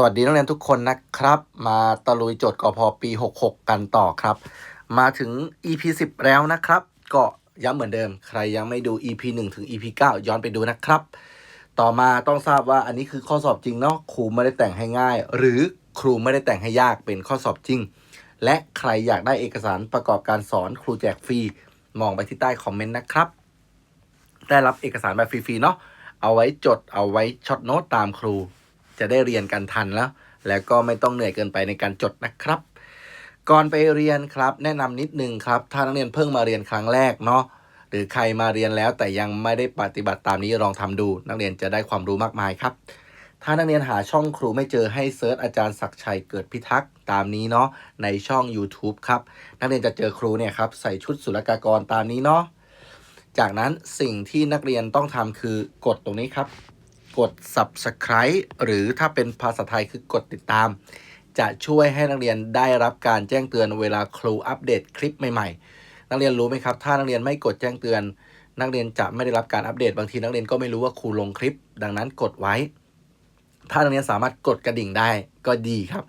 สวัสดีนักเรียนทุกคนนะครับ มาตะลุยโจทย์กพปี 66 กันต่อครับ มาถึง EP 10 แล้วนะครับ ก็ย้ำเหมือนเดิม ใครยังไม่ดู EP 1 ถึง EP 9 ย้อนไปดูนะครับ ต่อมาต้องทราบว่าอันนี้คือข้อสอบจริงเนาะครูไม่ได้แต่งให้ง่าย หรือครูไม่ได้แต่งให้ยากเป็นข้อสอบจริง และใครอยากได้เอกสารประกอบการสอนครูแจกฟรีมองไปที่ใต้คอมเมนต์นะครับ ได้รับเอกสารแบบฟรีๆเนาะเอาไว้จดเอาไว้ช็อตโน้ตตามครู จะได้เรียนกันทันแล้ว แล้วก็ไม่ต้องเหนื่อยเกินไปในการจดนะครับ ก่อนไปเรียนครับ แนะนำนิดนึงครับ ถ้านักเรียนเพิ่งมาเรียนครั้งแรกเนาะหรือใครมาเรียนแล้วแต่ยังไม่ได้ปฏิบัติตามนี้ลองทำดู นักเรียนจะได้ความรู้มากมายครับ ถ้านักเรียนหาช่องครูไม่เจอให้เซิร์ชอาจารย์ศักชัยเกิดพิทักษ์ตามนี้เนาะในช่อง YouTube ครับ นักเรียนจะเจอครูเนี่ยครับใส่ชุดศุลกากรตามนี้เนาะจากนั้นสิ่งที่นักเรียนต้องทำคือกดตรงนี้ครับ กด subscribe หรือถ้าเป็นภาษาไทยคือกดติดตาม จะช่วยให้นักเรียนได้รับการแจ้งเตือนเวลาครูอัปเดตคลิปใหม่ๆ นักเรียนรู้ไหมครับ ถ้านักเรียนไม่กดแจ้งเตือน นักเรียนจะไม่ได้รับการอัปเดต บางทีนักเรียนก็ไม่รู้ว่าครูลงคลิป ดังนั้นกดไว้ ถ้านักเรียนสามารถกดกระดิ่งได้ก็ดีครับ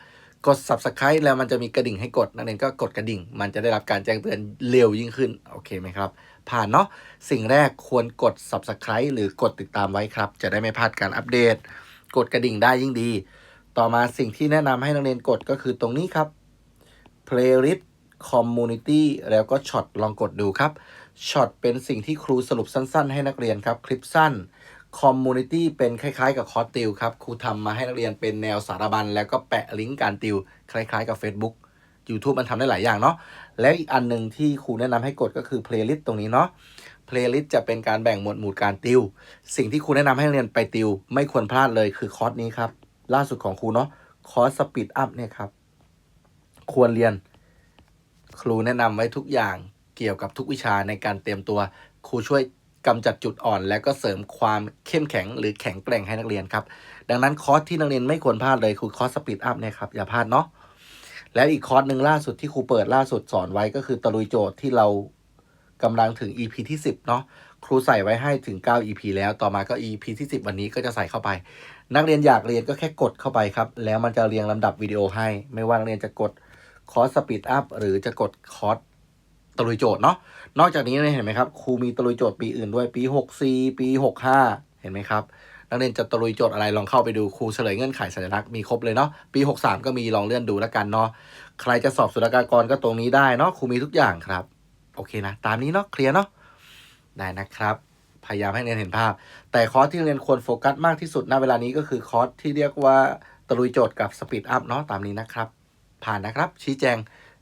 กด subscribe แล้วมันจะมีกระดิ่งให้กด นักเรียนก็กดกระดิ่ง มันจะได้รับการแจ้งเตือนเร็วยิ่งขึ้น โอเคไหมครับ ผ่านเนาะสิ่งแรกควรกด subscribe หรือกดติดตามไว้ครับ จะได้ไม่พลาดการอัปเดต กดกระดิ่งได้ยิ่งดี ต่อมาสิ่งที่แนะนำให้นักเรียนกดก็คือตรงนี้ครับ playlist community แล้วก็ช็อตลองกดดูครับช็อตเป็นสิ่งที่ครูสรุปสั้น ๆ ให้นักเรียนครับ คลิปสั้น community เป็นคล้ายๆ กับคอร์สติวครับ ครูทำมาให้นักเรียนเป็นแนวสารบัญ แล้วก็แปะลิงก์การติว คล้ายๆ กับ Facebook YouTube มันทำได้หลายอย่างเนาะ แล้วอีกอันหนึ่งที่ครูแนะนำให้กดก็คือ playlist ตรงนี้เนาะ playlist จะเป็นการแบ่งหมวดหมู่การติว สิ่งที่ครูแนะนำให้เรียนไปติว ไม่ควรพลาดเลยคือคอร์สนี้ครับ ล่าสุดของครูเนาะคอร์ส speed up เนี่ยครับ ควรเรียน ครูแนะนำไว้ทุกอย่างเกี่ยวกับทุกวิชาในการเตรียมตัว ครูช่วยกำจัดจุดอ่อน และก็เสริมความเข้มแข็งหรือแข็งแกร่งให้นักเรียนครับ ดังนั้นคอร์สที่นักเรียนไม่ควรพลาดเลยคือคอร์ส speed up เนี่ยครับอย่าพลาดเนาะ แล้วอีกคอร์สหนึ่งล่าสุดที่ครูเปิดล่าสุดสอนไว้ก็คือตะลุยโจทย์ที่เรากำลังถึง EP ที่ 10 เนาะครูใส่ไว้ให้ถึง 9 EP แล้วต่อมาก็ EP ที่ 10 วันนี้ก็จะใส่เข้าไป นักเรียนอยากเรียนก็แค่กดเข้าไปครับ แล้วมันจะเรียงลำดับวิดีโอให้ ไม่ว่านักเรียนจะกดคอร์สสปีดอัพหรือจะกดคอร์สตะลุยโจทย์เนาะนอกจากนี้เนี่ยเห็นไหมครับครูมีตะลุยโจทย์ปีอื่นด้วยปี 64 ปี 65 เห็นไหมครับ นักเรียนจะตะลุยโจทย์อะไรลองเข้าไปดูครูเฉลยเงื่อนไขสัญลักษณ์มีครบเลยเนาะปี 63 ก็มีลองเลื่อนดูแล้วกันเนาะใครจะสอบศุลกากรก็ตรงนี้ได้เนาะครูมีทุกอย่างครับ โอเคนะ ตามนี้เนาะเคลียร์เนาะได้นะครับ พยายามให้นักเรียนเห็นภาพ แต่คอร์สที่นักเรียนควรโฟกัสมากที่สุดณเวลานี้ก็คือคอร์สที่เรียกว่าตะลุยโจทย์กับสปีดอัพเนาะตามนี้นะครับ ผ่านนะครับชี้แจง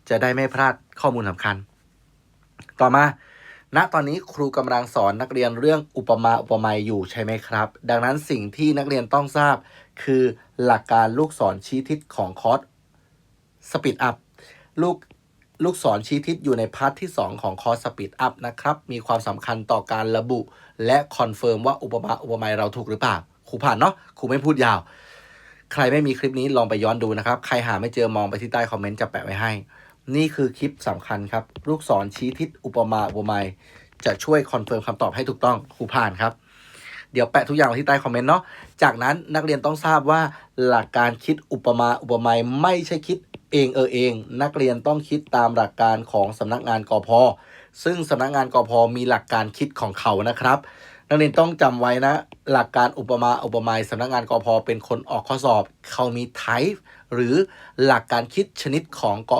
จะได้ไม่พลาดข้อมูลสำคัญ ต่อมา ณตอนนี้ครูกำลังสอนนักเรียนเรื่องอุปมาอุปไมยอยู่ใช่ไหมครับ ดังนั้นสิ่งที่นักเรียนต้องทราบ คือหลักการลูกศรชี้ทิศของคอร์สสปีดอัพลูกลูกศรชี้ทิศอยู่ในพาร์ทที่ 2 ของคอร์สสปีดอัพนะครับ มีความสำคัญต่อการระบุ และคอนเฟิร์มว่าอุปมาอุปไมยเราถูกหรือเปล่าครูผ่านเนาะครูไม่พูดยาว ใครไม่มีคลิปนี้ลองไปย้อนดูนะครับ ใครหาไม่เจอมองไปที่ใต้คอมเมนต์จะแปะไว้ให้ นี่คือคลิปสำคัญครับ ลูกศรชี้ทิศอุปมาอุปไมยจะช่วยคอนเฟิร์มคำตอบให้ถูกต้องครูผ่านครับ เดี๋ยวแปะทุกอย่างไว้ที่ใต้คอมเมนต์เนาะจากนั้นนักเรียนต้องทราบว่าหลักการคิดอุปมาอุปไมยไม่ใช่คิดเองเออเอง นักเรียนต้องคิดตามหลักการของสำนักงานกอพซึ่งสำนักงานกอพมีหลักการคิดของเขานะครับ นักเรียนต้องจำไว้นะ หลักการอุปมาอุปไมยสำนักงานกอพเป็นคนออกข้อสอบ เขามี type หรือหลักการคิดชนิดของกอ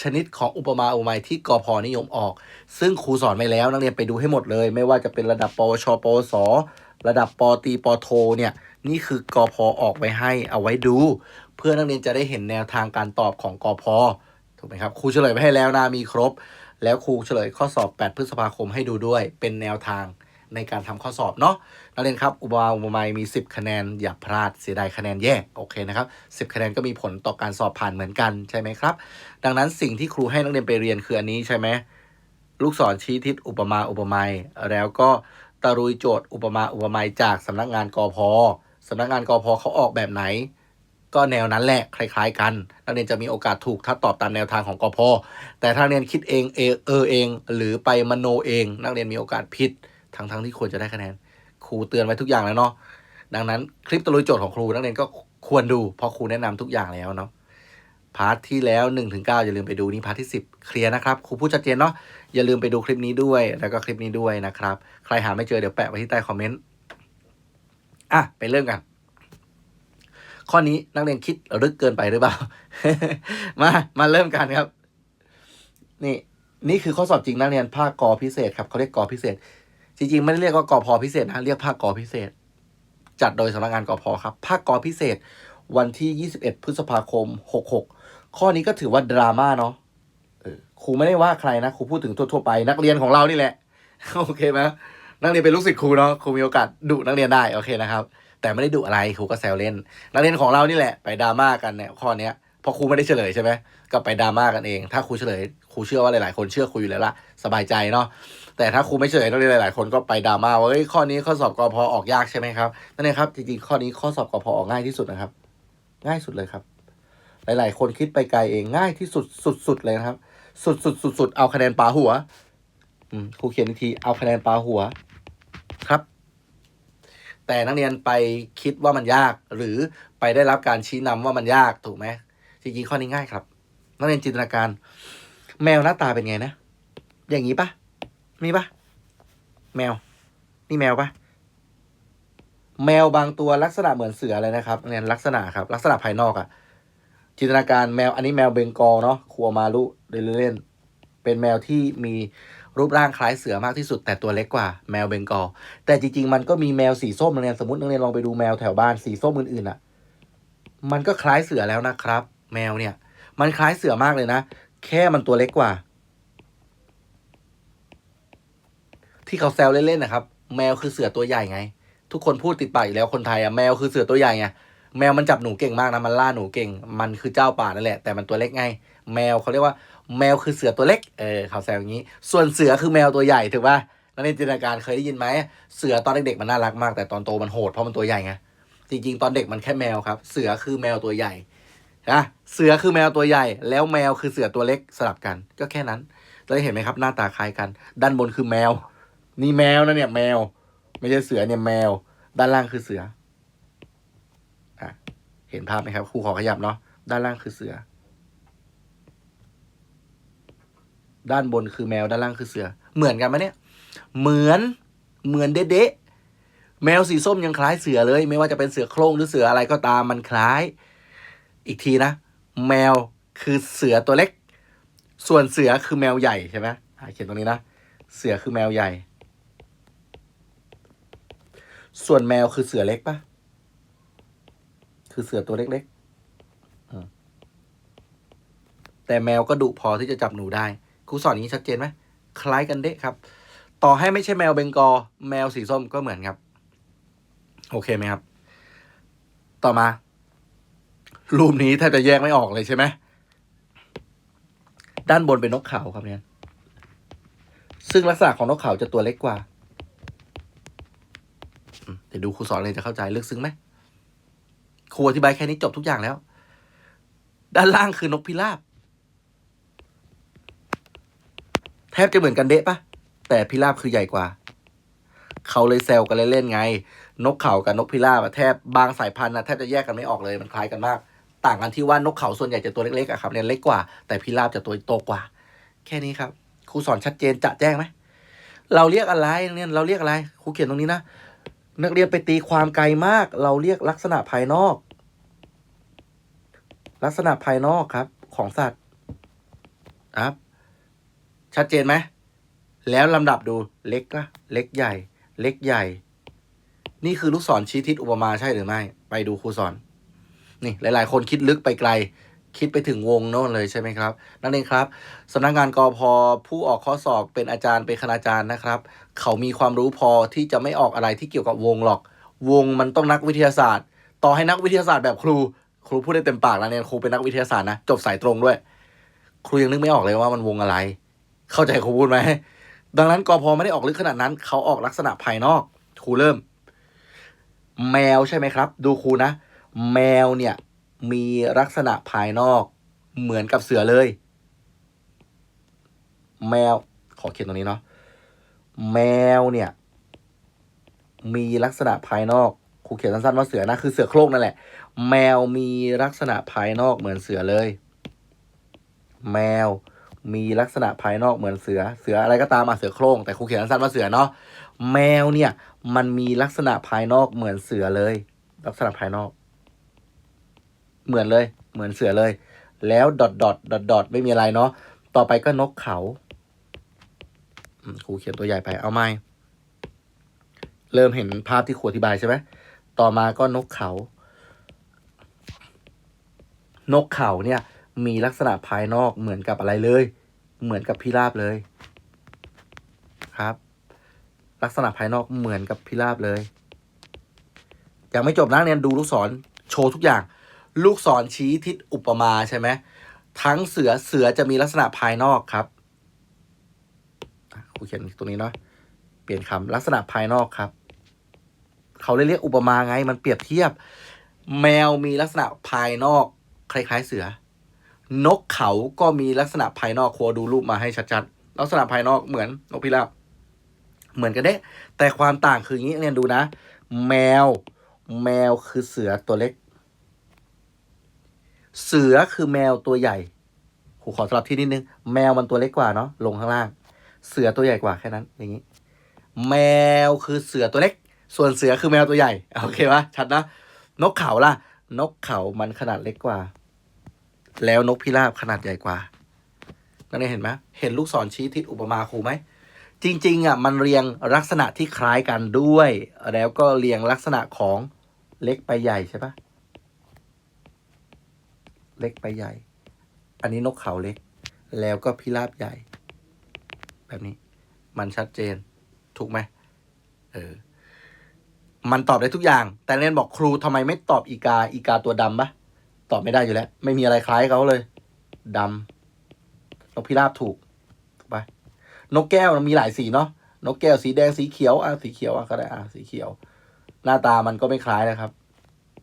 ชนิดของอุปมาอุปไมยที่กพนิยมออก ซึ่งครูสอนไปแล้วนักเรียนไปดูให้หมดเลย ไม่ว่าจะเป็นระดับปวชปวส ระดับปตีปโทเนี่ยนี่คือกพออกไว้ให้เอาไว้ดู เพื่อนักเรียนจะได้เห็นแนวทางการตอบของกพถูกไหมครับครูเฉลยไปให้แล้วนะมีครบ แล้วครูเฉลยข้อสอบ 8 พฤษภาคมให้ดูด้วยเป็นแนวทาง ในการทำข้อสอบเนาะนักเรียนครับ อุปมาอุปไมมี 10 คะแนน อย่าพลาดเสียดายคะแนนแย่โอเคนะครับ10 คะแนนก็มีผลต่อการสอบผ่านเหมือนกันใช่ไหมครับ ดังนั้นสิ่งที่ครูให้นักเรียนไปเรียนคืออันนี้ใช่ไหมลูกศรชี้ทิศอุปมาอุปไมยแล้วก็ตะรุยโจทย์อุปมาอุปไมยจากสำนักงานกอพสำนักงานกอพเขาออกแบบไหน ก็แนวนั้นแหละคล้าย ๆ กัน นักเรียนจะมีโอกาสถูกถ้าตอบตามแนวทางของกอพแต่ถ้าเรียนคิดเองเอเออเอง หรือไปมโนเอง นักเรียนมีโอกาสผิด ทั้งๆที่ควรจะได้คะแนน ครูเตือนไว้ทุกอย่างแล้วเนาะดังนั้นคลิปตะลุยโจทย์ของครูนักเรียนก็ควรดูเพราะครูแนะนำทุกอย่างแล้วเนาะพาร์ทที่แล้ว1นถึงเอย่าลืมไปดูนี่พาร์ทที่ 10 เคลียร์นะครับครูพูดชัดเจนเนาะอย่าลืมไปดูคลิปนี้ด้วย แล้วก็คลิปนี้ด้วยนะครับ ใครหาไม่เจอเดี๋ยวแปะไว้ที่ใต้คอมเมนต์อะไปเริ่มกัน ข้อนี้นักเรียนคิดลึกเกินไปหรือเปล่า มามาเริ่มกันครับ นี่ นี่คือข้อสอบจริงนักเรียนภาคกอพิเศษครับเขาเรียกกอพิเศษ จริงๆ ไม่ได้เรียกว่ากอพอพิเศษนะเรียกภาคกอพิเศษ จัดโดยสำนักงานกอพอครับภาคกอพิเศษ วันที่ 21 พฤษภาคม 66 ข้อนี้ก็ถือว่าดราม่าเนาะครูไม่ได้ว่าใครนะครูพูดถึงทั่วๆไป นักเรียนของเรานี่แหละโอเคไหมนักเรียนเป็นลูกศิษย์ครูเนาะครูมีโอกาสดุนักเรียนได้โอเคนะครับ แต่ไม่ได้ดุอะไรครูก็แซวเล่น นักเรียนของเรานี่แหละไปดราม่ากันเนี่ยข้อเนี้ยเพราะครูไม่ได้เฉลยใช่ไหมก็ไปดราม่ากันเอง ถ้าครูเฉลยครูเชื่อว่าหลายๆ คนเชื่อครูอยู่แล้วละสบายใจเนาะ แต่ถ้าครูไม่เฉลยนักเรียนหลายๆคนก็ไปดราม่าว่าเฮ้ยข้อนี้ข้อสอบกอพอออกยากใช่ไหมครับนั่นเองครับจริงๆข้อนี้ข้อสอบกอพอออกง่ายที่สุดนะครับ ง่ายสุดเลยครับ หลาย ๆ คนคิดไปไกลเองง่ายที่สุดสุดๆเลยนะครับ สุดสุดสุดสุดเอาคะแนนปลาหัวอครูเขียนอีกทีเอาคะแนนปลาหัวครับ แต่นักเรียนไปคิดว่ามันยาก หรือไปได้รับการชี้นำว่ามันยากถูกไหมจริงๆข้อนี้ง่ายครับ นักเรียนจินตนาการ แมวหน้าตาเป็นไงนะ อย่างนี้ปะ มีปะแมว นี่แมวปะแมวบางตัวลักษณะเหมือนเสือเลยนะครับเรียลักษณะครับ ลักษณะภายนอกอะจินตนาการแมวอันนี้แมวเบงกอลเนาะครัวมาลุเล่นเป็นแมวที่มีรูปร่างคล้ายเสือมากที่สุด แต่ตัวเล็กกว่าแมวเบงกอลแต่จริง ๆ มันก็มีแมวสีส้มนักเรียนสมมตินักเรียนลองไปดูแมวแถวบ้านสีส้มอื่นๆอะมันก็คล้ายเสือแล้วนะครับ แมวเนี่ย มันคล้ายเสือมากเลยนะ แค่มันตัวเล็กกว่า ที่เขาแซวเล่นๆนะครับ แมวคือเสือตัวใหญ่ไง ทุกคนพูดติดปากอยู่แล้วคนไทยอะแมวคือเสือตัวใหญ่ไงแมวมันจับหนูเก่งมากนะมันล่าหนูเก่ง มันคือเจ้าป่านั่นแหละแต่มันตัวเล็กไง แมวเขาเรียกว่า แมวคือเสือตัวเล็กเออเขาแซวอย่างนี้ ส่วนเสือคือแมวตัวใหญ่ถูกป่ะนักเรียนจินตนาการเคยได้ยินไหมเสือตอนเด็กๆมันน่ารักมาก แต่ตอนโตมันโหดเพราะมันตัวใหญ่ไงจริงๆ ตอนเด็กมันแค่แมวครับ เสือคือแมวตัวใหญ่นะเสือคือแมวตัวใหญ่ แล้วแมวคือเสือตัวเล็กสลับกัน ก็แค่นั้นเราเห็นไหมครับ หน้าตาคล้ายกัน ด้านบนคือแมว นี่แมวนะเนี่ยแมว ไม่ใช่เสือเนี่ยแมว ด้านล่างคือเสืออะเห็นภาพไหมครับครูขอขยับเนาะด้านล่างคือเสือ ด้านบนคือแมวด้านล่างคือเสือ เหมือนกันไหมเนี่ย เหมือนเหมือนเด๊ะแมวสีส้มยังคล้ายเสือเลย ไม่ว่าจะเป็นเสือโคร่งหรือเสืออะไรก็ตามมันคล้าย อีกทีนะ แมวคือเสือตัวเล็ก ส่วนเสือคือแมวใหญ่ใช่ไหมเขียนตรงนี้นะ เสือคือแมวใหญ่ ส่วนแมวคือเสือเล็กปะคือเสือตัวเล็กๆแต่แมวก็ดุพอที่จะจับหนูได้ครูสอนอย่างนี้ชัดเจนไหมคล้ายกันเดะครับ ต่อให้ไม่ใช่แมวเบงกอ แมวสีส้มก็เหมือนครับ โอเคไหมครับ ต่อมา รูปนี้แทบจะแยกไม่ออกเลยใช่ไหมด้านบนเป็นนกเขาครับเนี่ยซึ่งลักษณะของนกเขาจะตัวเล็กกว่า เดี๋ยวดูครูสอนเลยจะเข้าใจลึกซึ้งไหมครูอธิบายแค่นี้จบทุกอย่างแล้ว ด้านล่างคือนกพิราบ แทบจะเหมือนกันเดะปะแต่พิราบคือใหญ่กว่า เขาเลยแซวกันเล่นๆไง นกเขากับนกพิราบอะแทบบางสายพันธุ์นะแทบจะแยกกันไม่ออกเลยมันคล้ายกันมาก ต่างกันที่ว่านกเขาส่วนใหญ่จะตัวเล็กๆอะครับเนี่ยเล็กกว่า แต่พิราบจะตัวโตกว่า แค่นี้ครับครูสอนชัดเจนจะแจ้งไหมเราเรียกอะไรเนี่ยเราเรียกอะไรครูเขียนตรงนี้นะ นักเรียนไปตีความไกลมาก เราเรียกลักษณะภายนอก ลักษณะภายนอกครับ ของสัตว์ครับ ชัดเจนไหมแล้วลำดับดูเล็กก็เล็กใหญ่ เล็กใหญ่ นี่คือลูกศรชี้ทิศอุปมาใช่หรือไม่ ไปดูครูสอน นี่ หลาย ๆ คนคิดลึกไปไกล คิดไปถึงวงโน่นเลยใช่ไหมครับ นั่นเองครับสำนักงานกอพอผู้ออกข้อสอบเป็นอาจารย์เป็นคณาจารย์นะครับ เขามีความรู้พอที่จะไม่ออกอะไรที่เกี่ยวกับวงหรอก วงมันต้องนักวิทยาศาสตร์ ต่อให้นักวิทยาศาสตร์แบบครู ครูพูดได้เต็มปากแล้วเนี่ยครูเป็นนักวิทยาศาสตร์นะจบสายตรงด้วย ครูยังนึกไม่ออกเลยว่ามันวงอะไร เข้าใจครูพูดไหมดังนั้นกอพอไม่ได้ออกลึกขนาดนั้น เขาออกลักษณะภายนอก ครูเริ่ม แมวใช่ไหมครับ ดูครูนะ แมวเนี่ยมีลักษณะภายนอกเหมือนกับเสือเลย แมวขอเขียนตรงนี้เนาะ แมวเนี่ย มีลักษณะภายนอกครูเขียนสั้นๆว่าเสือนะคือเสือโคร่งนั่นแหละ แมวมีลักษณะภายนอกเหมือนเสือเลย แมวมีลักษณะภายนอกเหมือนเสือ เสืออะไรก็ตามมาเสือโคร่งแต่ครูเขียนสั้นๆว่าเสือเนาะแมวเนี่ย มันมีลักษณะภายนอกเหมือนเสือเลย ลักษณะภายนอก เหมือนเลย เหมือนเสือเลย แล้วดอทดอทดอทดอทไม่มีอะไรเนาะต่อไปก็นกเขา ครูเขียนตัวใหญ่ไปเอาไหมเริ่มเห็นภาพที่ครูอธิบายใช่ไหมต่อมาก็นกเขา นกเขาเนี่ย มีลักษณะภายนอกเหมือนกับอะไรเลย เหมือนกับพิราบเลยครับ ลักษณะภายนอกเหมือนกับพิราบเลยยังไม่จบนะเรียนดูลูกศรโชว์ทุกอย่าง ลูกศรชี้ทิศอุปมาใช่ไหมทั้งเสือเสือจะมีลักษณะภายนอกครับ เขียนตรงนี้เนาะเปลี่ยนคำลักษณะภายนอกครับ เขาเรียกอุปมาไง มันเปรียบเทียบ แมวมีลักษณะภายนอก คล้ายๆเสือ นกเขาก็มีลักษณะภายนอกครัวดูรูปมาให้ชัดๆลักษณะภายนอกเหมือนนกพิราบเหมือนกันเด้ แต่ความต่างคืออย่างนี้เนี่ยดูนะ แมว แมวคือเสือตัวเล็ก เสือคือแมวตัวใหญ่ขอสลับที่นิดนึง แมวมันตัวเล็กกว่าเนาะลงข้างล่าง เสือตัวใหญ่กว่าแค่นั้น อย่างนี้ แมวคือเสือตัวเล็ก ส่วนเสือคือแมวตัวใหญ่ โอเคปะชัดนะ นกเขาล่ะ นกเขามันขนาดเล็กกว่า แล้วนกพิราบขนาดใหญ่กว่านั่นเองเห็นไหมเห็นลูกศรชี้ทิศอุปมาครูไหม จริง ๆอะมันเรียงลักษณะที่คล้ายกันด้วย แล้วก็เรียงลักษณะของเล็กไปใหญ่ใช่ปะเล็กไปใหญ่ อันนี้นกเขาเล็ก แล้วก็พิราบใหญ่ แบบนี้ มันชัดเจน ถูกไหมเออ มันตอบได้ทุกอย่าง แต่เรนบอกครูทำไมไม่ตอบอีกา อีกาตัวดำปะตอบไม่ได้อยู่แล้ว ไม่มีอะไรคล้ายเขาเลยดำนกพิราบถูกถูกปะนกแก้วมันมีหลายสีเนาะนกแก้วสีแดงสีเขียวอะสีเขียวอะก็ได้อะสีเขียว หน้าตามันก็ไม่คล้ายนะครับ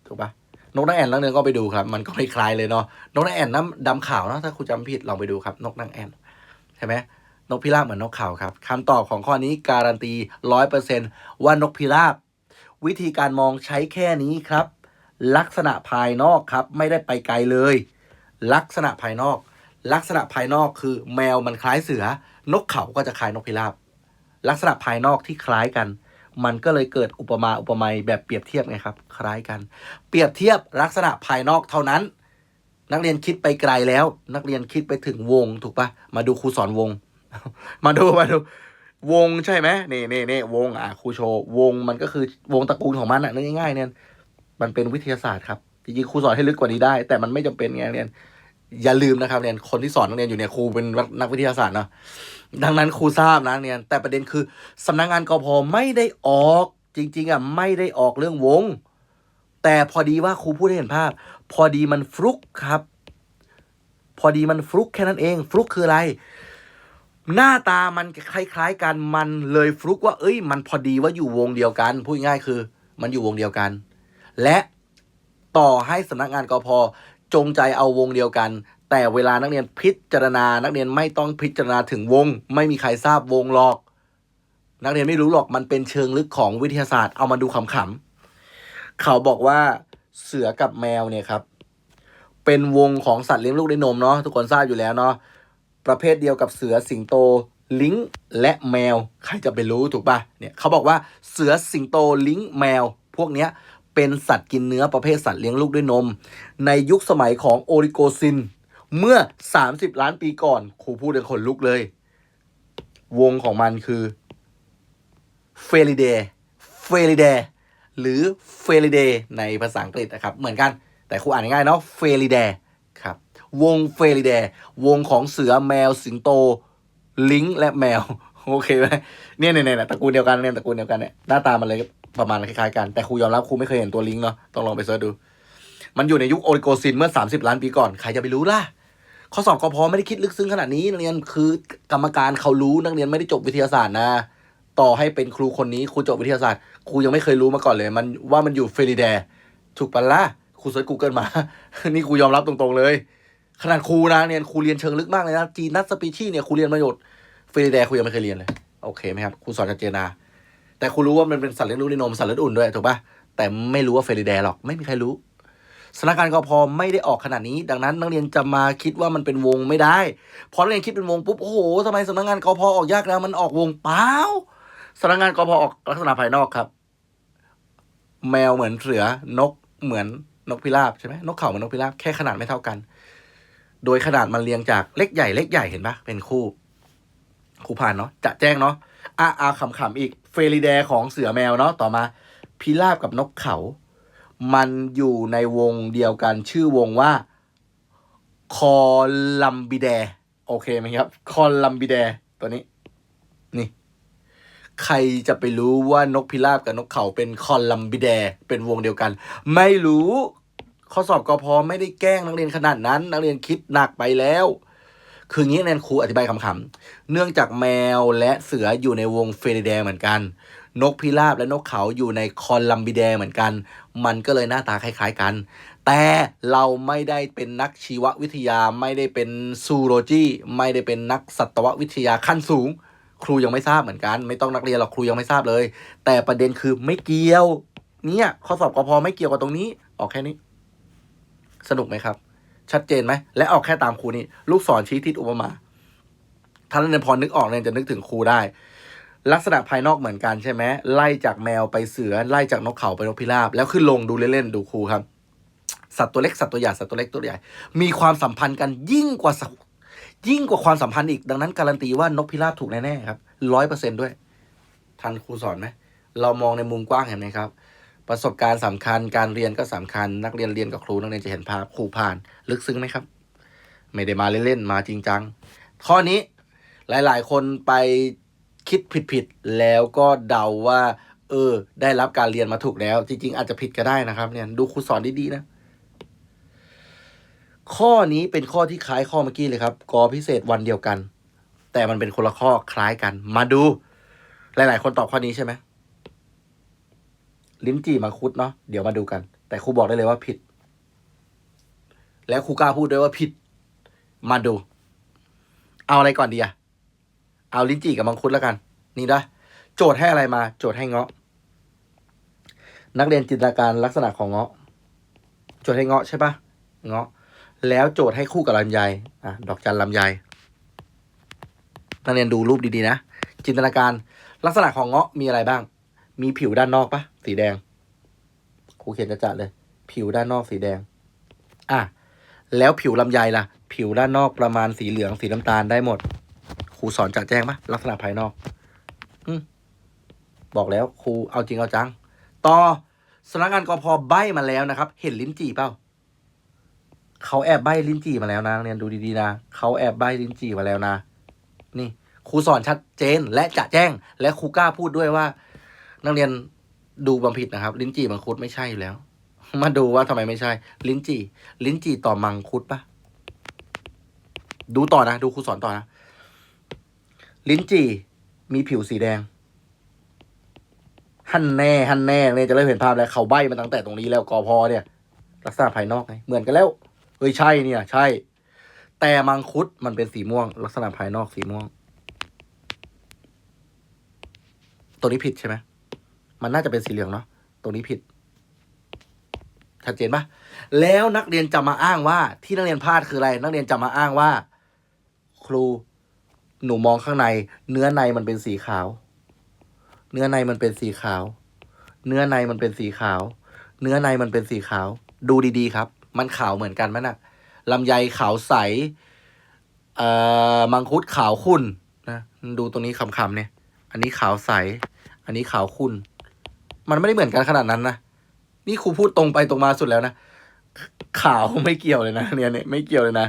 ถูกปะนกนางแอ่นลังเนือก็ไปดูครับ มันก็ไม่คล้ายเลยเนาะนกนางแอ่นน้ำดำขาวเนาะถ้าครูจำผิดลองไปดูครับ นกนางแอ่นใช่ไหม นกพิราบเหมือนนกเขาครับคำตอบของข้อนี้การันตีร้อยเปอร์เซนว่านกพิราบ วิธีการมองใช้แค่นี้ครับ ลักษณะภายนอกครับ ไม่ได้ไปไกลเลย ลักษณะภายนอก ลักษณะภายนอกคือ แมวมันคล้ายเสือ นกเขาก็จะคล้ายนกพิราบ ลักษณะภายนอกที่คล้ายกัน มันก็เลยเกิดอุปมาอุปไมยแบบเปรียบเทียบไงครับ คล้ายกัน เปรียบเทียบลักษณะภายนอกเท่านั้น นักเรียนคิดไปไกลแล้ว นักเรียนคิดไปถึงวงถูกปะมาดูครูสอนวง มาดูมาดู วงใช่ไหมนี่นี่นี่วงอะครูโชว์วงมันก็คือวงตระกูลของมันอะนึกง่ายๆเนี่ยมันเป็นวิทยาศาสตร์ครับจริงๆครูสอนให้ลึกกว่านี้ได้ แต่มันไม่จำเป็นไงเรียน อย่าลืมนะครับเรียนคนที่สอนนักเรียนอยู่เนี่ยครูเป็นนักวิทยาศาสตร์เนาะดังนั้นครูทราบนะเรียน แต่ประเด็นคือสำนักงานกพไม่ได้ออกจริง ๆอะไม่ได้ออกเรื่องวง แต่พอดีว่าครูพูดให้เห็นภาพ พอดีมันฟลุกครับ พอดีมันฟลุกแค่นั้นเอง ฟลุกคืออะไร หน้าตามันคล้ายๆกันมันเลยฟลุกว่า เอ้ย มันพอดีว่าอยู่วงเดียวกัน พูดง่ายคือ มันอยู่วงเดียวกัน และต่อให้สำนักงานกพจงใจเอาวงเดียวกัน แต่เวลานักเรียนพิจารณา นักเรียนไม่ต้องพิจารณาถึงวง ไม่มีใครทราบวงหรอก นักเรียนไม่รู้หรอกมันเป็นเชิงลึกของวิทยาศาสตร์เอามาดูขำๆเขาบอกว่าเสือกับแมวเนี่ยครับ เป็นวงของสัตว์เลี้ยงลูกด้วยนมเนาะทุกคนทราบอยู่แล้วเนาะ ประเภทเดียวกับเสือสิงโต ลิงและแมว ใครจะไปรู้ถูกปะเนี่ยเขาบอกว่าเสือสิงโตลิงแมว พวกเนี้ยเป็นสัตว์กินเนื้อประเภทสัตว์เลี้ยงลูกด้วยนม ในยุคสมัยของโอริโกซิน เมื่อ 30 ล้านปีก่อนครูพูดเป็นคนลุกเลย วงของมันคือเฟลิเดเฟลิเดหรือเฟลิเดในภาษาอังกฤษนะครับ เหมือนกัน แต่ครูอ่านง่ายเนาะเฟลิเดร วงเฟลิเดวงของเสือแมวสิงโต ลิงและแมว โอเคไหมเนี่ยเนี่ยเนี่ยตระกูลเดียวกันเนี่ยตระกูลเดียวกันเนี่ยหน้าตามันเลยประมาณคล้ายๆกัน แต่ครูยอมรับครูไม่เคยเห็นตัวลิงเนาะต้องลองไปเสิร์ชดู มันอยู่ในยุคโอริโกซินเมื่อ 30 ล้านปีก่อน ใครจะไปรู้ล่ะข้อสอบกพไม่ได้คิดลึกซึ้งขนาดนี้นักเรียนคือกรรมการเขารู้นักเรียนไม่ได้จบวิทยาศาสตร์นะ ต่อให้เป็นครูคนนี้ครูจบวิทยาศาสตร์ครูยังไม่เคยรู้มาก่อนเลย มันว่ามันอยู่เฟริเดถูกปะล่ะครูเซิร์ชกูเกิลมา นี่ครูยอมรับตรงๆเลย ขนาดครูนะเรียนครูเรียนเชิงลึกมากเลยนะจีนัสสปีชีเนี่ยครูเรียนมาหยดเฟริเดครูยังไม่เคยเรียนเลย โอเคไหมครับครูสอนชัดเจนนะแต่ครูรู้ว่ามันเป็นสัตว์เลี้ยงลูกด้วยนมสัตว์เลือดอุ่นด้วยถูกปะแต่ไม่รู้ว่าเฟริเดหรอกไม่มีใครรู้สถานการณ์กพไม่ได้ออกขนาดนี้ ดังนั้นนักเรียนจะมาคิดว่ามันเป็นวงไม่ได้พอนักเรียนคิดเป็นวงปุ๊บโอ้โหทำไมสำนักงานกพออกยากแล้วมันออกวงเปล่าสำนักงานกพออกลักษณะภายนอกครับ แมวเหมือนเสือนกเหมือนนกพิราบใช่ไหมนกเขาเหมือนนกพิราบแค่ขนาดไม่เท่ากัน โดยขนาดมันเรียงจากเล็กใหญ่เล็กใหญ่เห็นปะเป็นคู่ คู่ผ่านเนาะจะแจ้งเนาะอะอาขำๆอีกเฟริเดของเสือแมวเนาะต่อมา พิราบกับนกเขา มันอยู่ในวงเดียวกันชื่อวงว่าคอลัมบิแดโอเคไหมครับ คอลัมบิแดตัวนี้ นี่ ใครจะไปรู้ว่านกพิราบกับนกเขาเป็นคอลัมบิแดเป็นวงเดียวกัน ไม่รู้ ข้อสอบกพไม่ได้แกล้งนักเรียนขนาดนั้น นักเรียนคิดหนักไปแล้ว คืองี้แนนครูอธิบายคำๆเนื่องจากแมวและเสืออยู่ในวงเฟรเดเหมือนกัน นกพิราบและนกเขาอยู่ในคอลัมบิแดเหมือนกัน มันก็เลยหน้าตาคล้าย ๆกัน แต่เราไม่ได้เป็นนักชีววิทยาไม่ได้เป็นซูโรจีไม่ได้เป็นนักสัตววิทยาขั้นสูง ครูยังไม่ทราบเหมือนกัน ไม่ต้องนักเรียนหรอกครูยังไม่ทราบเลย แต่ประเด็นคือไม่เกี่ยว เนี่ยข้อสอบกพไม่เกี่ยวกับตรงนี้ออกแค่นี้ สนุกไหมครับ ชัดเจนไหม และออกแค่ตามครูนี่ลูกศรชี้ทิศอุปมาถ้านักเรียนพอนึกออกเนี่ยจะนึกถึงครูได้ ลักษณะภายนอกเหมือนกันใช่ไหมไล่จากแมวไปเสือ ไล่จากนกเขาไปนกพิราบ แล้วขึ้นลงดูเล่นๆดูครูครับ สัตว์ตัวเล็กสัตว์ตัวใหญ่สัตว์ตัวเล็กตัวใหญ่ มีความสัมพันธ์กันยิ่งกว่าสัตว์ยิ่งกว่าความสัมพันธ์อีกดังนั้นการันตีว่านกพิราบถูกแน่ๆครับร้อยเปอร์เซ็นด้วย ทันครูสอนไหมเรามองในมุมกว้างเห็นไหมครับ ประสบการณ์สำคัญ การเรียนก็สำคัญ นักเรียนเรียนกับครูนักเรียนจะเห็นภาพครูผ่าน ลึกซึ้งไหมครับ ไม่ได้มาเล่นๆมาจริงจังข้อนี้หลายๆ คนไปคิดผิดๆแล้วก็เดาว่า เออ ได้รับการเรียนมาถูกแล้ว จริง ๆ อาจจะผิดก็ได้นะครับ เนี่ยดูครูสอนดีๆนะข้อนี้เป็นข้อที่คล้ายข้อเมื่อกี้เลยครับ กอพิเศษวันเดียวกัน แต่มันเป็นคนละข้อคล้ายกัน มาดู หลาย ๆ คนตอบข้อนี้ใช่ไหม ลิ้นจี่มังคุดเนาะเดี๋ยวมาดูกัน แต่ครูบอกได้เลยว่าผิด แล้วครูกล้าพูดด้วยว่าผิด มาดู เอาอะไรก่อนดีอะเอาลิ้นจี่กับมังคุดแล้วกัน นี่นะโจทย์ให้อะไรมา โจทย์ให้เงาะ นักเรียนจินตนาการลักษณะของเงาะ โจทย์ให้เงาะใช่ปะเงาะ แล้วโจทย์ให้คู่กับลำไยอะดอกจันลำไยนักเรียนดูรูปดีๆนะจินตนาการลักษณะของเงาะมีอะไรบ้าง มีผิวด้านนอกปะสีแดงครูเขียนจะจัดเลย ผิวด้านนอกสีแดง อะ แล้วผิวลำไยล่ะ ผิวด้านนอกประมาณสีเหลืองสีน้ำตาลได้หมดครูสอนจัดแจ้งปะลักษณะภายนอกอบอกแล้วครูเอาจริงเอาจัง ต่อสำนักงานกพใบมาแล้วนะครับ เห็นลิ้นจี่เปล่าเขาแอบใบลิ้นจี่มาแล้วนะเรียนดูดีๆนะเขาแอบใบลิ้นจี่มาแล้วนะ นี่ครูสอนชัดเจนและจะแจ้ง และครูกล้าพูดด้วยว่า นักเรียนดูบำผิดนะครับ ลิ้นจี่มังคุดไม่ใช่อยู่แล้ว มาดูว่าทำไมไม่ใช่ ลิ้นจี่ ลิ้นจี่ต่อมังคุดปะดูต่อนะ ดูครูสอนต่อนะ ลิ้นจี่มีผิวสีแดงหันแน่หันแน่เนี่ยจะเริ่มเห็นภาพแล้วเขาใบมาตั้งแต่ตรงนี้แล้วกอพอเนี่ย ลักษณะภายนอกไงเหมือนกันแล้วเอ้ยใช่เนี่ย ใช่ แต่มังคุดมันเป็นสีม่วง ลักษณะภายนอกสีม่วง ตัวนี้ผิดใช่ไหม มันน่าจะเป็นสีเหลืองเนาะตัวนี้ผิดชัดเจนปะแล้วนักเรียนจะมาอ้างว่า ที่นักเรียนพลาดคืออะไร นักเรียนจะมาอ้างว่า ครูหนูมองข้างใน เนื้อในมันเป็นสีขาว เนื้อในมันเป็นสีขาว เนื้อในมันเป็นสีขาว เนื้อในมันเป็นสีขาว ดูดีๆครับ มันขาวเหมือนกันไหมนะลำไยขาวใสเอ่อมังคุดขาวขุ่นนะดูตรงนี้คำๆเนี่ย อันนี้ขาวใส อันนี้ขาวขุ่น มันไม่ได้เหมือนกันขนาดนั้นนะนี่ครูพูดตรงไปตรงมาสุดแล้วนะข่าวไม่เกี่ยวเลยนะเนี่ยเนี่ยไม่เกี่ยวเลยนะ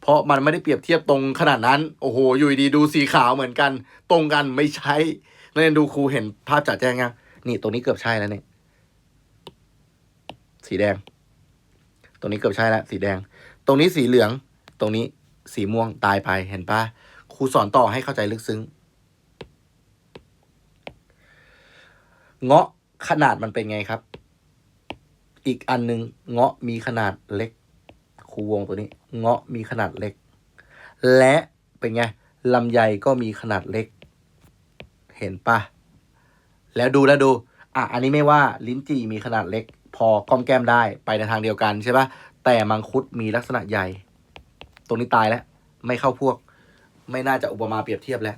เพราะมันไม่ได้เปรียบเทียบตรงขนาดนั้น โอ้โห อยู่ดีดูสีขาวเหมือนกัน ตรงกันไม่ใช่นักเรียนดูครูเห็นภาพจัดแจ้งยังนี่ตรงนี้เกือบใช่แล้วเนี่ยสีแดง ตรงนี้เกือบใช่แล้วสีแดง ตรงนี้สีเหลือง ตรงนี้สีม่วงตายไปเห็นปะครูสอนต่อให้เข้าใจลึกซึ้ง เงาะขนาดมันเป็นไงครับ อีกอันหนึ่งเงาะมีขนาดเล็กครูวงตัวนี้ เงาะมีขนาดเล็ก และเป็นไงลำไยก็มีขนาดเล็ก เห็นปะแล้วดูแล้วดู อะอันนี้ไม่ว่าลิ้นจี่มีขนาดเล็ก พอก้อมแก้มได้ไปในทางเดียวกันใช่ปะแต่มังคุดมีลักษณะใหญ่ ตรงนี้ตายแล้ว ไม่เข้าพวก ไม่น่าจะอุปมาเปรียบเทียบแล้ว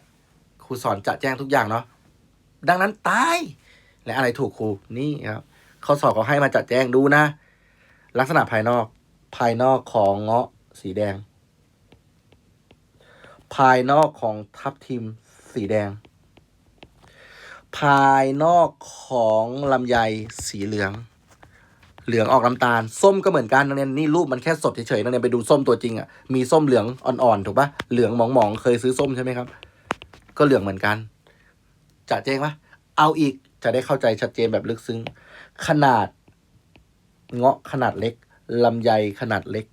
ครูสอนจะแจ้งทุกอย่างเนาะดังนั้นตาย และอะไรถูกครูนี่ครับข้อสอบเขาให้มาจัดแจงดูนะ ลักษณะภายนอกภายนอกของเงาะสีแดง ภายนอกของทับทิมสีแดง ภายนอกของลำไยสีเหลือง เหลืองออกน้ำตาล ส้มก็เหมือนกันนักเรียนนี่รูปมันแค่สดเฉยๆนักเรียนไปดูส้มตัวจริงอะมีส้มเหลืองอ่อนๆถูกปะเหลืองหมองๆเคยซื้อส้มใช่ไหมครับ ก็เหลืองเหมือนกันจะแจ้งปะเอาอีก จะได้เข้าใจชัดเจนแบบลึกซึ้ง ขนาด เงาะขนาดเล็กลำไยขนาดเล็ก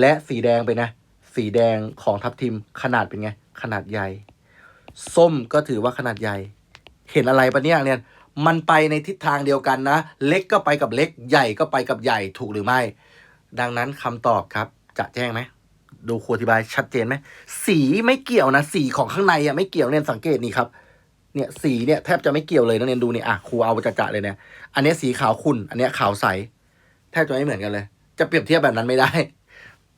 และสีแดงไปนะ สีแดงของทับทิมขนาดเป็นไง ขนาดใหญ่ ส้มก็ถือว่าขนาดใหญ่ เห็นอะไรปะเนี่ยเรียนมันไปในทิศทางเดียวกันนะ เล็กก็ไปกับเล็ก ใหญ่ก็ไปกับใหญ่ถูกหรือไม่ ดังนั้นคำตอบครับ จะแจ้งไหม ดูครูอธิบายชัดเจนไหมสีไม่เกี่ยวนะ สีของข้างในอะไม่เกี่ยวเรียนสังเกตนี่ครับเนี่ยสีเนี่ยแทบจะไม่เกี่ยวเลยนักเรียนดูนี่อะครูเอาจะจะเลยเนี่ยอันนี้สีขาวขุ่นอันนี้ขาวใสแทบจะไม่เหมือนกันเลย จะเปรียบเทียบแบบนั้นไม่ได้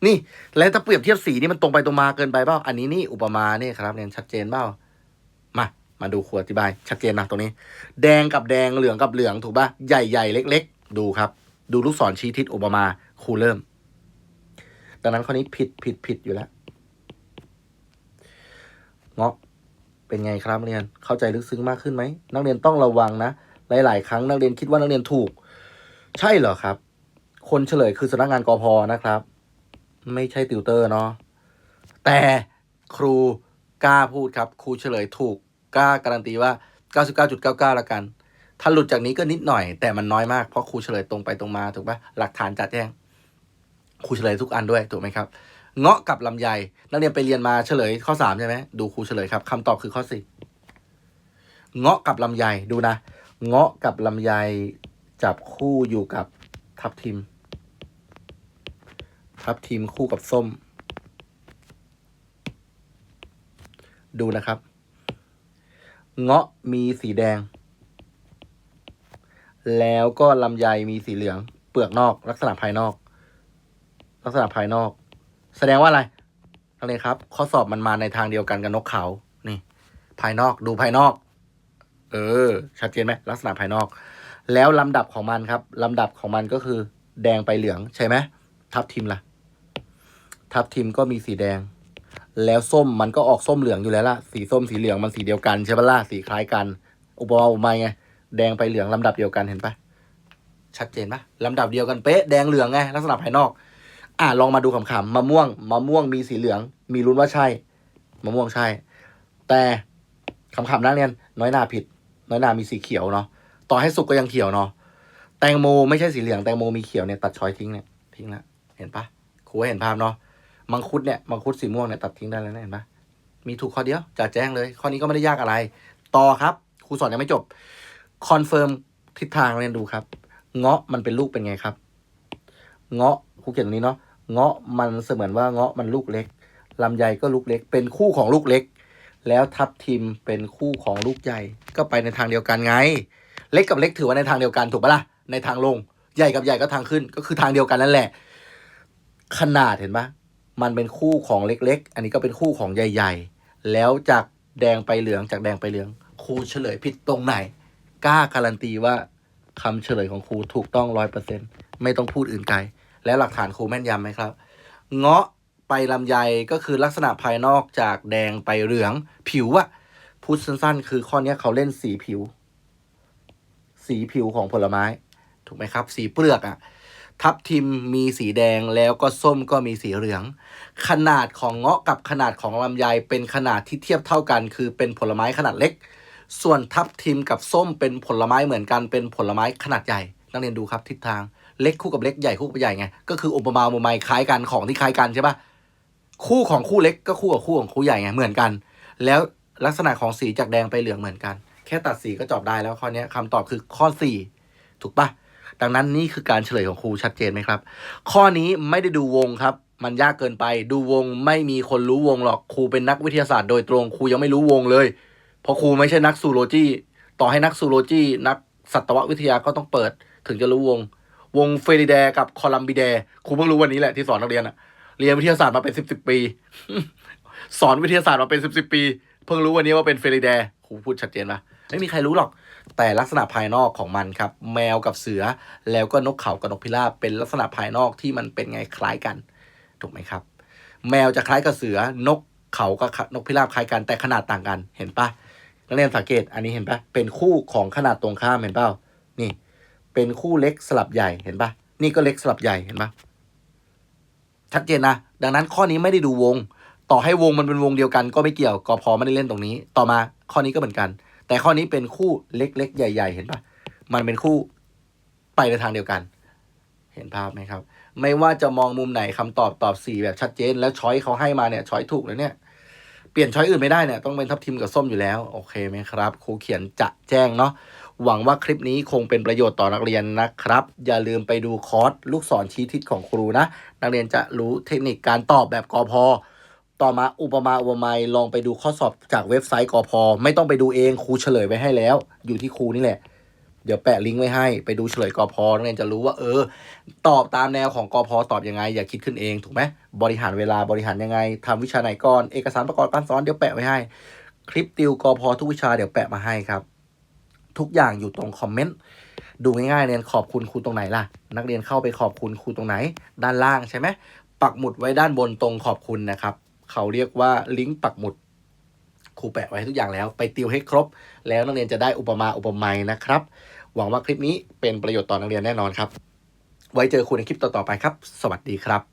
นี่แล้วถ้าเปรียบเทียบสีนี่มันตรงไปตรงมาเกินไปเปล่าอันนี้นี่อุปมาเนี่ยครับเรียนชัดเจนเปล่ามามาดูครูอธิบาย ชัดเจนนะตรงนี้ แดงกับแดงเหลืองกับเหลืองถูกป่ะใหญ่ใหญ่เล็ก ๆ ดูครับ ดูลูกศรชี้ทิศอุปมาครูเริ่ม ดังนั้นข้อนี้ผิดผิดผิดอยู่แล้วเงาะเป็นไงครับนักเรียนเข้าใจลึกซึ้งมากขึ้นไหมนักเรียนต้องระวังนะ หลาย ๆ ครั้งนักเรียนคิดว่านักเรียนถูก ใช่เหรอครับ คนเฉลยคือสำนักงานกอพอนะครับ ไม่ใช่ติวเตอร์เนาะแต่ครูกล้าพูดครับ ครูเฉลยถูกกล้าการันตีว่า 99.99ละกัน ถ้าหลุดจากนี้ก็นิดหน่อย แต่มันน้อยมากเพราะครูเฉลยตรงไปตรงมาถูกปะหลักฐานจัดแจ้ง ครูเฉลยทุกอันด้วยถูกไหมครับเงาะกับลำไยนักเรียนไปเรียนมาเฉลยข้อสามใช่ไหมดูครูเฉลยครับคำตอบคือข้อสี่เงาะกับลำไยดูนะ เงาะกับลำไยจับคู่อยู่กับทับทิม ทับทิมคู่กับส้ม ดูนะครับ เงาะมีสีแดง แล้วก็ลำไยมีสีเหลือง เปลือกนอกลักษณะภายนอก ลักษณะภายนอก แสดงว่าอะไรนักเรียนครับ ข้อสอบมันมาในทางเดียวกันกับนกเขา นี่ ภายนอกดูภายนอก เออ ชัดเจนไหมลักษณะภายนอก แล้วลำดับของมันครับลำดับของมันก็คือ แดงไปเหลืองใช่ไหมทับทิมล่ะ ทับทิมก็มีสีแดง แล้วส้มมันก็ออกส้มเหลืองอยู่แล้วล่ะ สีส้มสีเหลืองมันสีเดียวกันใช่ปะล่ะสีคล้ายกัน อุปมาอุปไมยไงแดงไปเหลืองลำดับเดียวกันเห็นปะชัดเจนปะลำดับเดียวกันเป๊ะแดงเหลืองไงลักษณะภายนอก อะลองมาดูขำๆมะม่วงมะม่วงมีสีเหลือง มีลุ้นว่าใช่มะม่วงใช่ แต่ขำๆนักเรียนน้อยหนาผิด น้อยหนามีสีเขียวเนาะต่อให้สุกก็ยังเขียวเนาะแตงโมไม่ใช่สีเหลืองแตงโมมีเขียวเนี่ยตัดช้อยทิ้งเนี่ยทิ้งละเห็นปะครูเห็นภาพเนาะมังคุดเนี่ยมังคุดสีม่วงเนี่ยตัดทิ้งได้แล้วนะเห็นปะมีถูกข้อเดียวจะแจ้งเลย ข้อนี้ก็ไม่ได้ยากอะไร ต่อครับครูสอนยังไม่จบคอนเฟิร์มทิศทางเรียนดูครับ เงาะมันเป็นลูกเป็นไงครับ เงาะครูเขียนตรงนี้เนาะ เงาะมันเสมือนว่าเงาะมันลูกเล็กลำไยก็ลูกเล็ก เป็นคู่ของลูกเล็ก แล้วทับทิมเป็นคู่ของลูกใหญ่ ก็ไปในทางเดียวกันไง เล็กกับเล็กถือว่าในทางเดียวกันถูกปะล่ะ ในทางลง ใหญ่กับใหญ่ก็ทางขึ้น ก็คือทางเดียวกันนั่นแหละ ขนาดเห็นปะมันเป็นคู่ของเล็กๆ อันนี้ก็เป็นคู่ของใหญ่ ๆ แล้วจากแดงไปเหลืองจากแดงไปเหลือง ครูเฉลยผิดตรงไหน กล้าการันตีว่าคำเฉลยของครูถูกต้องร้อยเปอร์เซ็นไม่ต้องพูดอื่นไกล แล้วหลักฐานครูแม่นยำไหมครับ เงาะไปลำไยก็คือลักษณะภายนอกจากแดงไปเหลืองผิวอะพูดสั้นๆ คือข้อนี้เขาเล่นสีผิว สีผิวของผลไม้ ถูกไหมครับ สีเปลือกอะทับทิมมีสีแดงแล้วก็ส้มก็มีสีเหลือง ขนาดของเงาะกับขนาดของลำไยเป็นขนาดที่เทียบเท่ากัน คือเป็นผลไม้ขนาดเล็ก ส่วนทับทิมกับส้มเป็นผลไม้เหมือนกันเป็นผลไม้ขนาดใหญ่ นักเรียนดูครับทิศทาง เล็กคู่กับเล็กใหญ่คู่กับใหญ่ไงก็คืออุปมาอุปไมยคล้ายกันของที่คล้ายกันใช่ปะคู่ของคู่เล็กก็คู่กับคู่ของคู่ใหญ่ไงเหมือนกัน แล้วลักษณะของสีจากแดงไปเหลืองเหมือนกัน แค่ตัดสีก็จบได้แล้วข้อนี้ยคำตอบคือข้อสี่ถูกปะดังนั้นนี่คือการเฉลยของครูชัดเจนไหมครับ ข้อนี้ไม่ได้ดูวงครับ มันยากเกินไปดูวงไม่มีคนรู้วงหรอกครูเป็นนักวิทยาศาสตร์โดยตรงครูยังไม่รู้วงเลยเพราะครูไม่ใช่นักซูโลจีต่อให้นักซูโลจีนักสัตววิทยาก็ต้องเปิดถึงจะรู้วง วงเฟริแดกับคอลัมบิแดครูเพิ่งรู้วันนี้แหละที่สอนนักเรียนอะเรียนวิทยาศาสตร์มาเป็นสิบสิบปี สอนวิทยาศาสตร์มาเป็นสิบสิบปี เพิ่งรู้วันนี้ว่าเป็นเฟริแดครูพูดชัดเจนปะไม่มีใครรู้หรอก แต่ลักษณะภายนอกของมันครับ แมวกับเสือ แล้วก็นกเขากับนกพิราบเป็นลักษณะภายนอกที่มันเป็นไงคล้ายกัน ถูกไหมครับ แมวจะคล้ายกับเสือนกเขากับนกพิราบคล้ายกันแต่ขนาดต่างกัน เห็นปะนักเรียนสังเกตอันนี้เห็นปะเป็นคู่ของขนาดตรงข้ามเห็นเปล่านี่ เป็นคู่เล็กสลับใหญ่เห็นปะนี่ก็เล็กสลับใหญ่เห็นปะชัดเจนนะ ดังนั้นข้อนี้ไม่ได้ดูวง ต่อให้วงมันเป็นวงเดียวกัน ก็ไม่เกี่ยวกอพอไม่ได้เล่นตรงนี้ ต่อมาข้อนี้ก็เหมือนกัน แต่ข้อนี้เป็นคู่เล็กๆใหญ่ ๆ เห็นปะมันเป็นคู่ไปในทางเดียวกัน เห็นภาพไหมครับ ไม่ว่าจะมองมุมไหนคำตอบตอบสี่แบบชัดเจน แล้วช้อยเขาให้มาเนี่ยช้อยถูกเลยเนี่ยเปลี่ยนช้อยอื่นไม่ได้เนี่ยต้องเป็นทับทิมกับส้มอยู่แล้วโอเคไหมครับครูเขียนจะแจ้งเนาะ หวังว่าคลิปนี้คงเป็นประโยชน์ต่อนักเรียนนะครับ อย่าลืมไปดูคอร์สลูกศรชี้ทิศของครูนะ นักเรียนจะรู้เทคนิคการตอบแบบกอพอต่อมาอุปมาอุปไมยลองไปดูข้อสอบจากเว็บไซต์กอพอไม่ต้องไปดูเองครูเฉลยไว้ให้แล้ว อยู่ที่ครูนี่แหละ เดี๋ยวแปะลิงก์ไว้ให้ ไปดูเฉลยกอพอนักเรียนจะรู้ว่า เออ ตอบตามแนวของกอพอตอบยังไง อย่าคิดขึ้นเองถูกไหมบริหารเวลาบริหารยังไงทำวิชาไหนก่อนเอกสารประกอบการสอนเดี๋ยวแปะไว้ให้ คลิปติวกอพอทุกวิชาเดี๋ยวแปะมาให้ครับ ทุกอย่างอยู่ตรงคอมเมนต์ดูง่ายๆเรียนขอบคุณครูตรงไหนล่ะ นักเรียนเข้าไปขอบคุณครูตรงไหน ด้านล่างใช่ไหมปักหมุดไว้ด้านบนตรงขอบคุณนะครับ เขาเรียกว่าลิงก์ปักหมุดครูแปะไว้ทุกอย่างแล้วไปติวให้ครบ แล้วนักเรียนจะได้อุปมาอุปไมยนะครับ หวังว่าคลิปนี้เป็นประโยชน์ต่อนักเรียนแน่นอนครับ ไว้เจอคุณในคลิปต่อๆไปครับ สวัสดีครับ